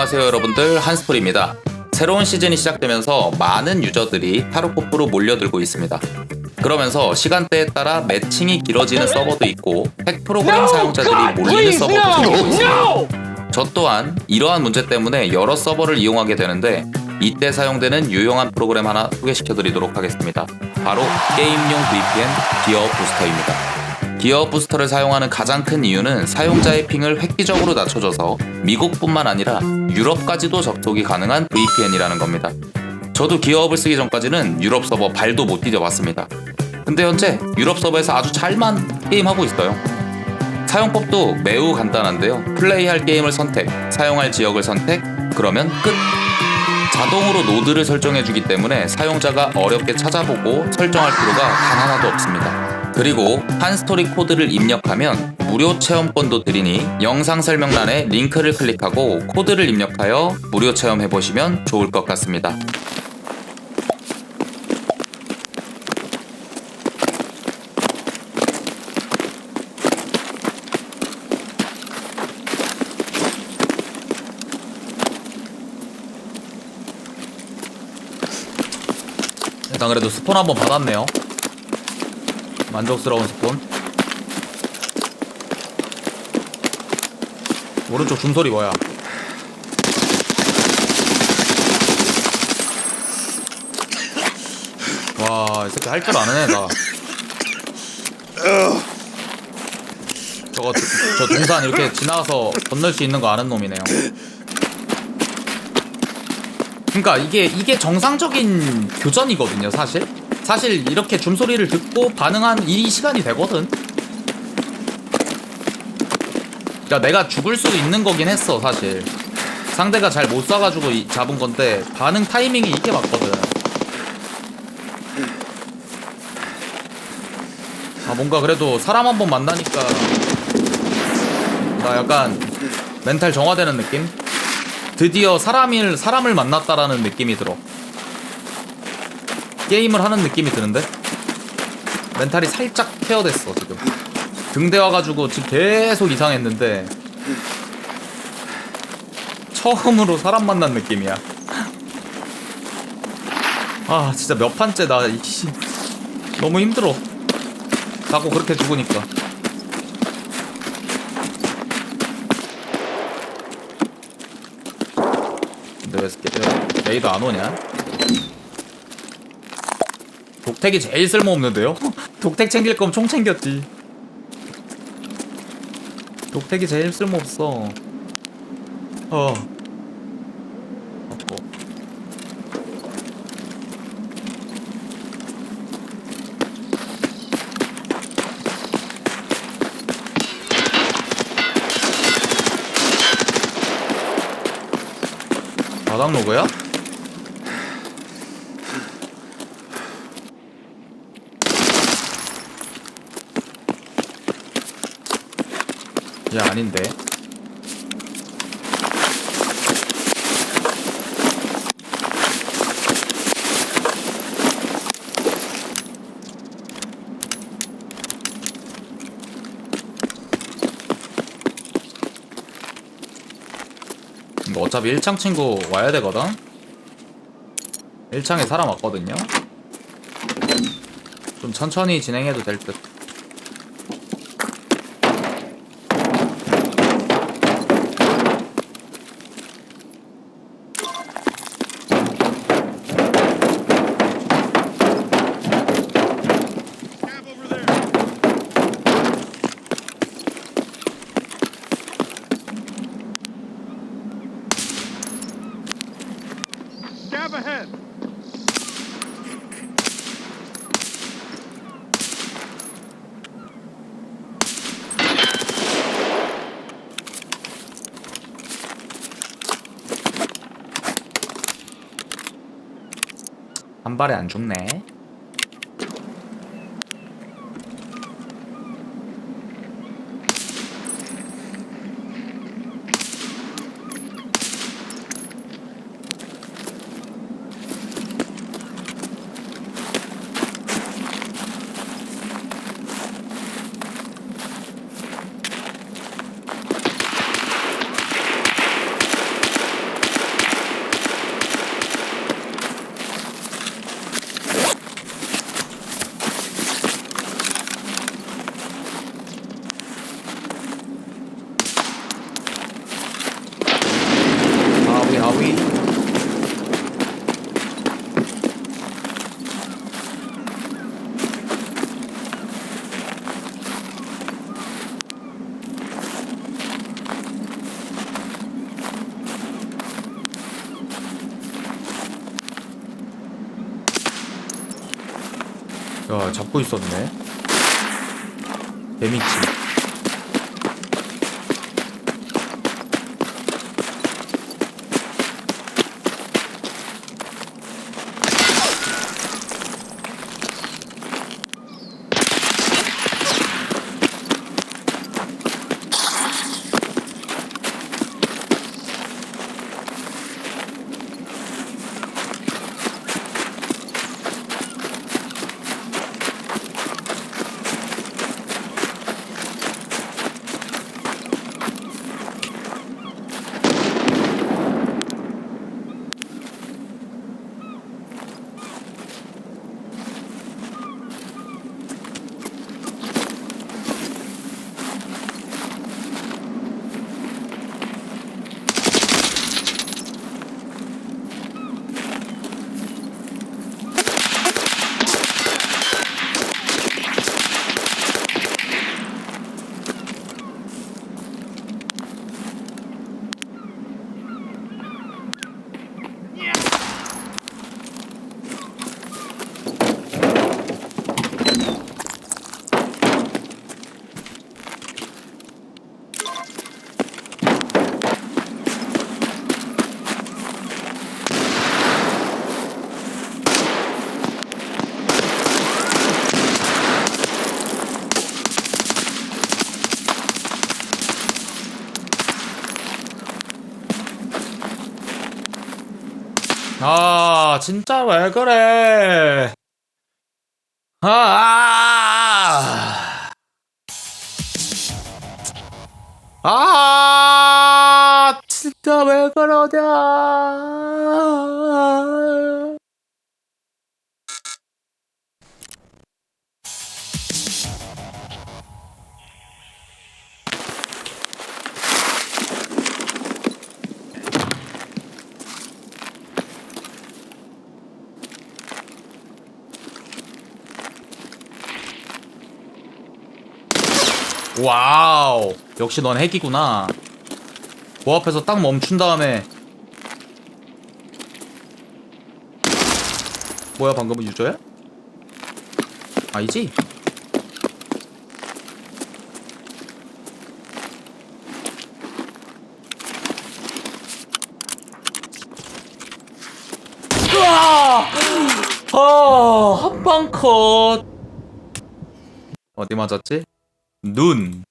안녕하세요 여러분들 한스토리입니다. 새로운 시즌이 시작되면서 많은 유저들이 타로코프로 몰려들고 있습니다. 그러면서 시간대에 따라 매칭이 길어지는 서버도 있고 핵 프로그램 사용자들이 몰리는 서버도 생기고 있습니다. 저 또한 이러한 문제 때문에 여러 서버를 이용하게 되는데 이때 사용되는 유용한 프로그램 하나 소개시켜드리도록 하겠습니다. 바로 게임용 VPN 기어 부스터입니다. 기어 부스터를 사용하는 가장 큰 이유는 사용자의 핑을 획기적으로 낮춰줘서 미국뿐만 아니라 유럽까지도 접속이 가능한 VPN이라는 겁니다. 저도 기어업을 쓰기 전까지는 유럽 서버 발도 못 디뎌봤습니다. 근데 현재 유럽 서버에서 아주 잘만 게임하고 있어요. 사용법도 매우 간단한데요. 플레이할 게임을 선택, 사용할 지역을 선택, 그러면 끝! 자동으로 노드를 설정해주기 때문에 사용자가 어렵게 찾아보고 설정할 필요가 단 하나도 없습니다. 그리고 한 스토리 코드를 입력하면 무료 체험권도 드리니 영상 설명란에 링크를 클릭하고 코드를 입력하여 무료 체험해보시면 좋을 것 같습니다. 일단 그래도 스폰 한번 받았네요. 만족스러운 스폰. 오른쪽 중소리 뭐야? 와, 이 새끼 할 줄 아는 애다. 저거 저 등산 이렇게 지나가서 건널 수 있는 거 아는 놈이네요. 그러니까 이게 이게 정상적인 교전이거든요, 사실. 사실 이렇게 줌소리를 듣고 반응한 이 시간이 되거든. 그러니까 내가 죽을 수 있는 거긴 했어, 사실. 상대가 잘 못 쏴가지고 이- 잡은 건데 반응 타이밍이 이게 맞거든. 아 뭔가 그래도 사람 한 번 만나니까 나 약간 멘탈 정화되는 느낌? 드디어 사람을 사람을 만났다라는 느낌이 들어. 게임을 하는 느낌이 드는데 멘탈이 살짝 케어됐어 지금. 등대 와가지고 지금 계속 이상했는데 처음으로 사람 만난 느낌이야. 아 진짜 몇 판째 나 이씨 너무 힘들어. 자꾸 그렇게 죽으니까. 근데 왜 레이더 안 오냐? 독택이 제일 쓸모없는데요? 독택 챙길 거면 총 챙겼지. 독택이 제일 쓸모없어. 어. 없고. 바닥 로그야? 아닌데. 이거 어차피 1창 친구 와야 되거든? 1창에 사람 왔거든요? 좀 천천히 진행해도 될 듯. 발에 안 죽네. 잡고 있었네. 데미치 아 진짜 왜 그래 와우 역시 넌 핵이구나 그 앞에서 딱 멈춘 다음에 뭐야 방금은 유저야? 아니지? 아, 한방 컷. 어디 맞았지? 눈.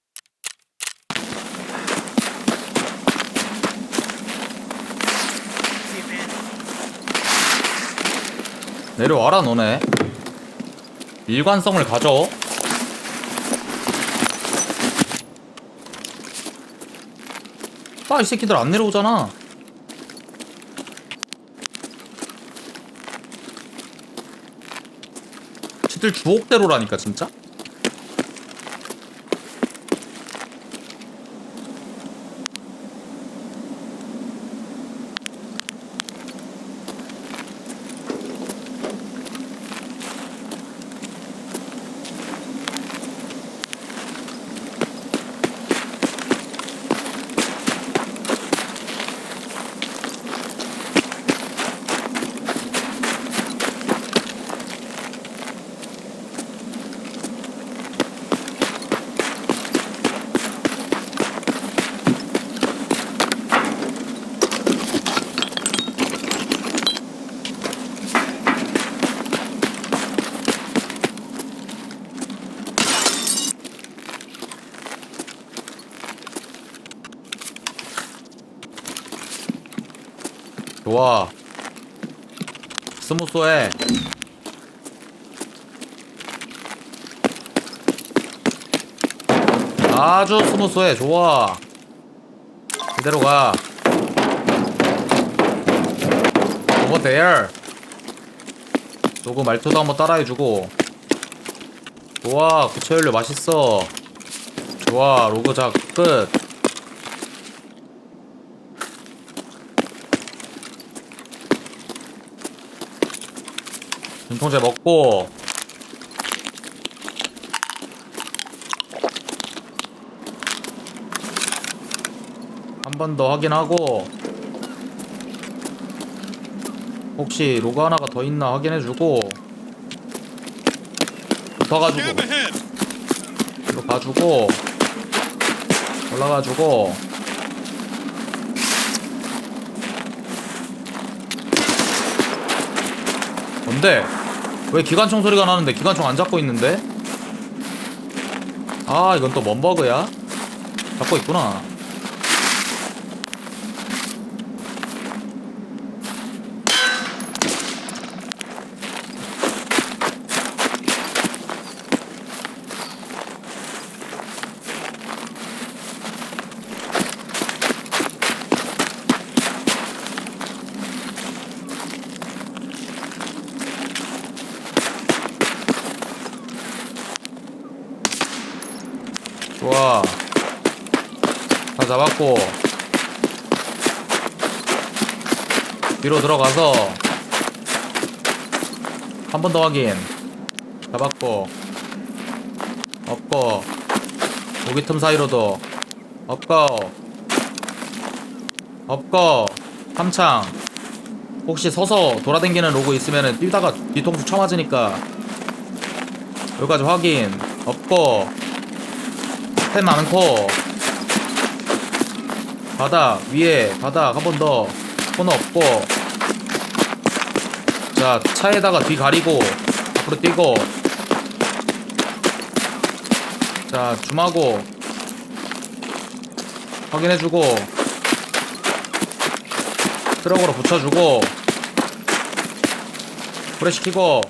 내려와라 너네. 일관성을 가져. 아, 이 새끼들 안 내려오잖아. 지들 주옥대로라니까 진짜. 좋아. 스무스해. 아주 스무스해. 좋아. 이대로 가. over there. 누구 말투도 한번 따라해주고. 좋아. 구체연료 맛있어. 좋아. 로그 작 끝. 눈통제 먹고. 한 번 더 확인하고. 혹시 로그 하나가 더 있나 확인해주고. 붙어가지고. 이거 봐주고. 올라가지고. 뭔데? 왜 기관총 소리가 나는데 기관총 안 잡고 있는데? 아 이건 또 뭔 버그야? 잡고 있구나 좋아 다 잡았고 뒤로 들어가서 한 번 더 확인. 잡았고 없고 고기 틈 사이로도 없고 없고 함창. 혹시 서서 돌아다니는 로고 있으면은 뛰다가 뒤통수 쳐맞으니까 여기까지 확인. 없고 템 많고 바닥 위에 바닥 한 번 더 코너 없고. 자 차에다가 뒤 가리고 앞으로 뛰고. 자 줌하고 확인해주고. 트럭으로 붙여주고. 불에시키고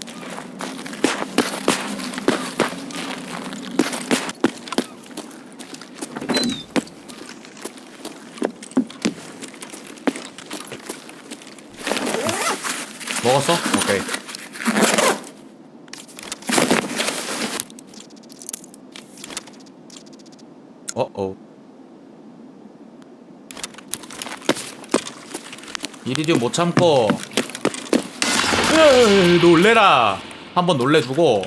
먹었어? 오케이. 어어. 이리디움 못 참고. 놀래라. 한번 놀래주고.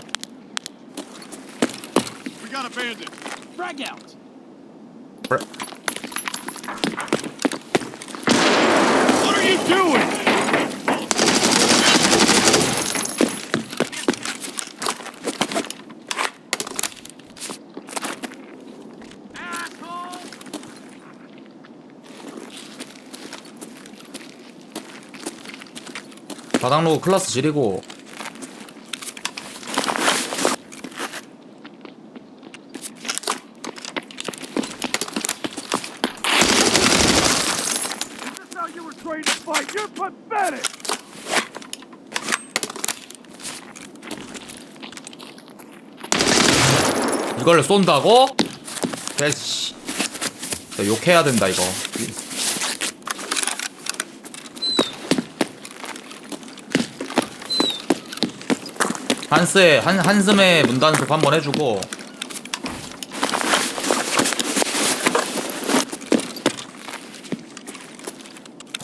We got a bandit. Frag out. 바닥로그 클라스 지리고. 이걸 쏜다고? 야씨. 욕해야 된다 이거. 한스의 한 한스의 문단속 한번 해주고.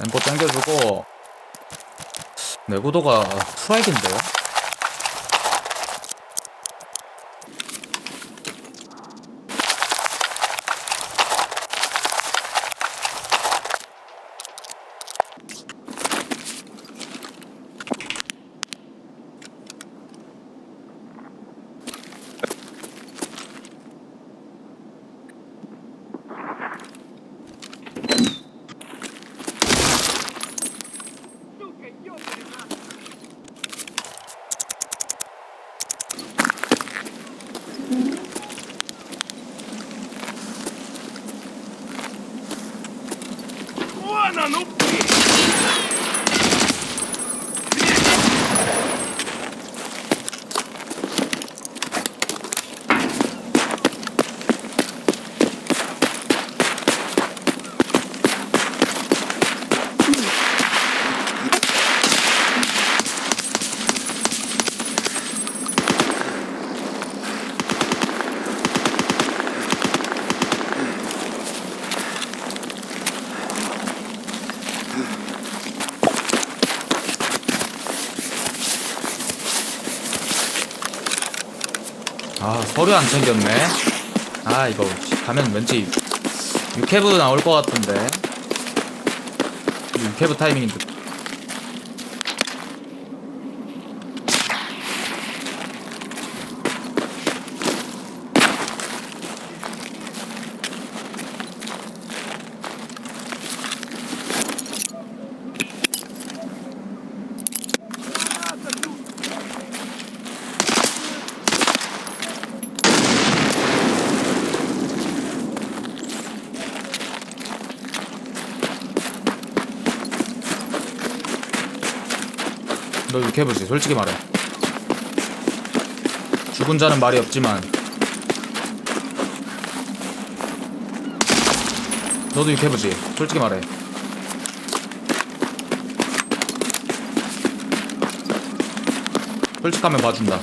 엠포 당겨주고. 내구도가 트라이인데요? 서류 안 챙겼네. 아 이거 가면 왠지 유캐브 나올 것 같은데. 유캐브 타이밍인데 너 이렇게 해보지 솔직히 말해 죽은 자는 말이 없지만 너도 이렇게 해보지. 솔직히 말해. 솔직하면 봐준다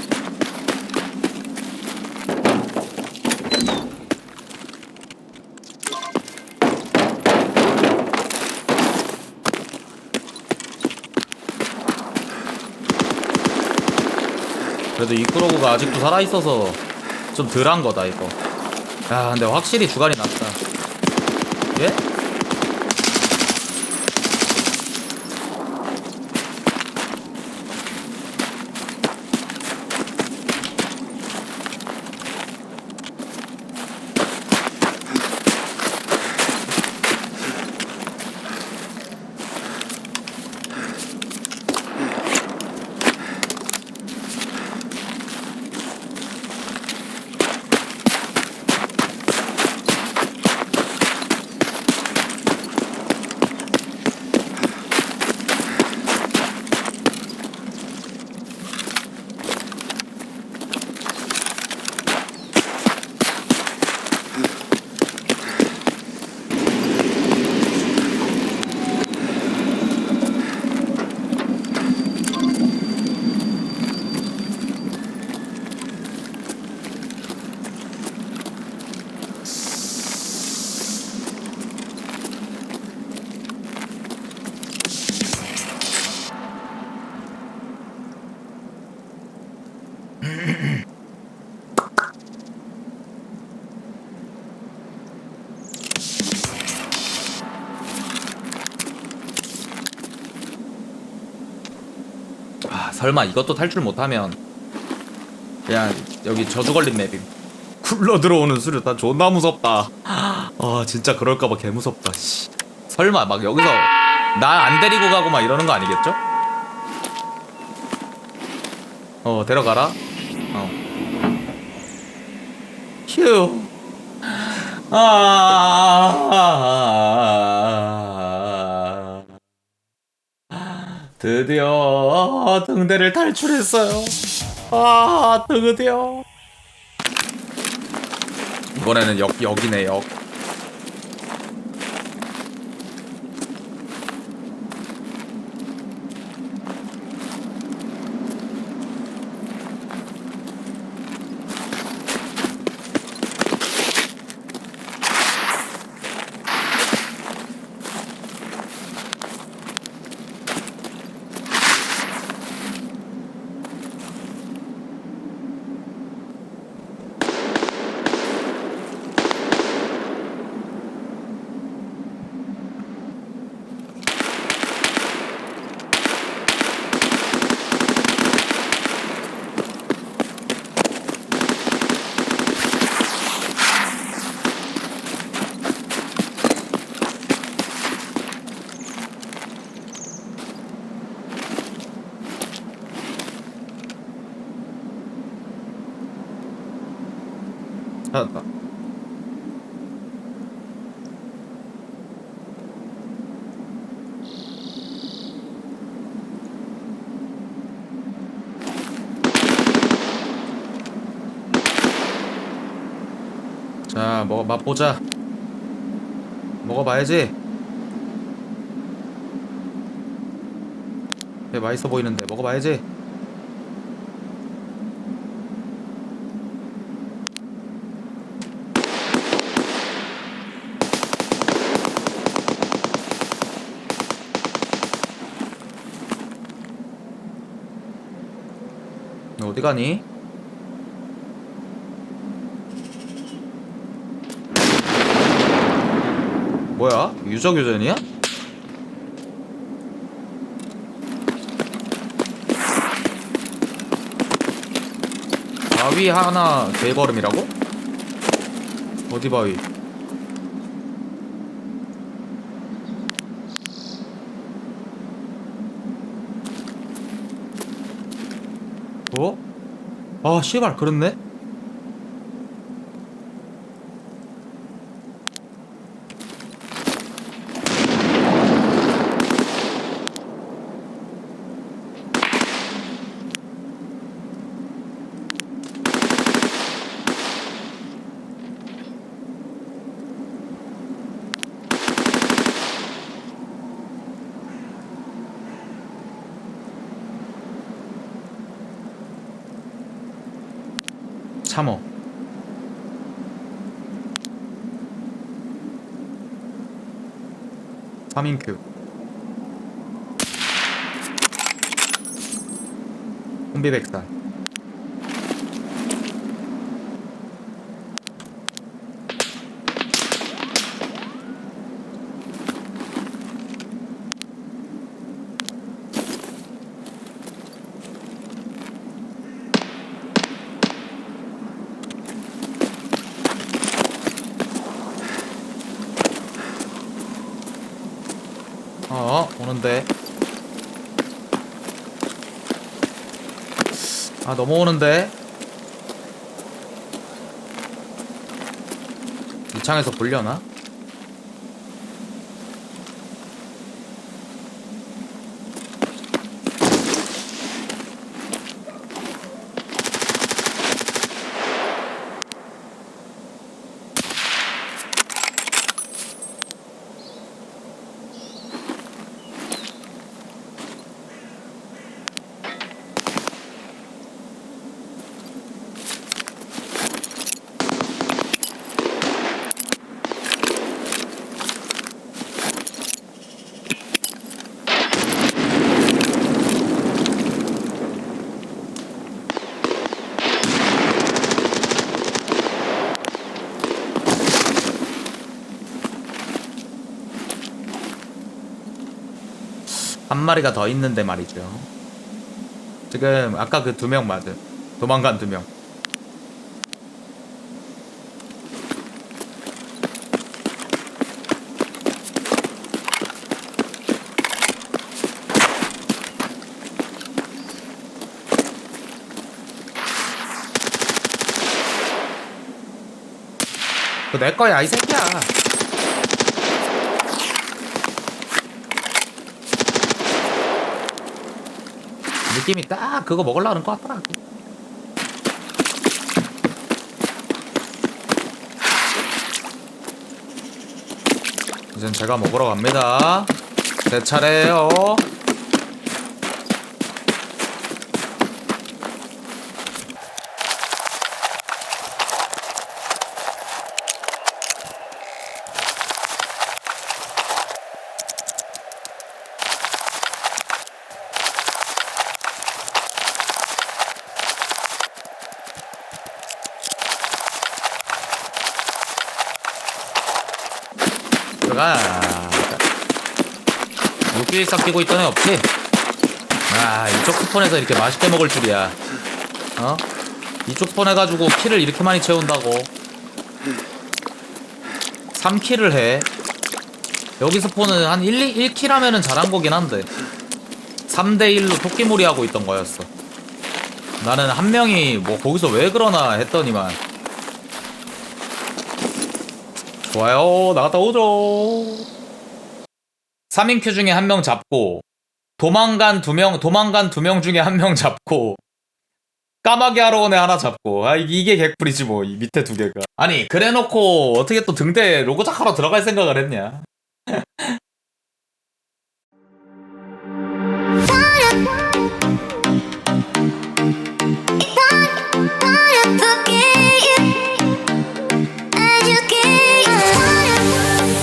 그래도 이꾸로그가 아직도 살아있어서 좀 덜한 거다 이거 야 근데 확실히 주간이 낫다 예? 아 설마 이것도 탈출 못하면 그냥 여기 저주 걸린 맵임 굴러 들어오는 수류탄 존나 무섭다 아 진짜 그럴까봐 개 무섭다 씨. 설마 막 여기서 나 안 데리고 가고 막 이러는 거 아니겠죠? 어 데려가라 어 휴. 아. 드디어 등대를 탈출했어요. 아, 드디어. 이번에는 역 역이네 역. 찾았다. 자, 먹어 맛보자. 먹어봐야지. 되 맛있어 보이는데 먹어봐야지. 가니? 뭐야? 유저 교전이야? 바위 하나 대걸음이라고? 어디 바위? 어? 아 씨발 그렇네? 참어. 삼인큐 혼비백산. 어, 오는데. 아, 넘어오는데. 이 창에서 보려나? 마리가 더 있는데 말이죠. 지금 아까 그 두 명 맞음. 도망간 두 명. 그내 거야 이 새끼야. 느낌이 딱 그거 먹으려는 것 같더라고. 이젠 제가 먹으러 갑니다. 제 차례예요. 들어가. 육길상 끼고 있던 애 없지? 아, 이쪽 스폰에서 이렇게 맛있게 먹을 줄이야. 어? 이쪽 스폰 해가지고 키를 이렇게 많이 채운다고. 3킬을 해. 여기 스폰은 한 1, 2, 1킬 하면은 잘한 거긴 한데. 3대1로 토끼몰이 하고 있던 거였어. 나는 한 명이 뭐 거기서 왜 그러나 했더니만. 좋아요. 나갔다 오죠. 3인 큐 중에 한 명 잡고 도망간 두 명, 도망간 두 명 중에 한 명 잡고 까마귀 하러 온애 하나 잡고 아 이게, 이게 개꿀이지 뭐 이 밑에 두 개가 아니 그래놓고 어떻게 또 등대 로고작 하러 들어갈 생각을 했냐.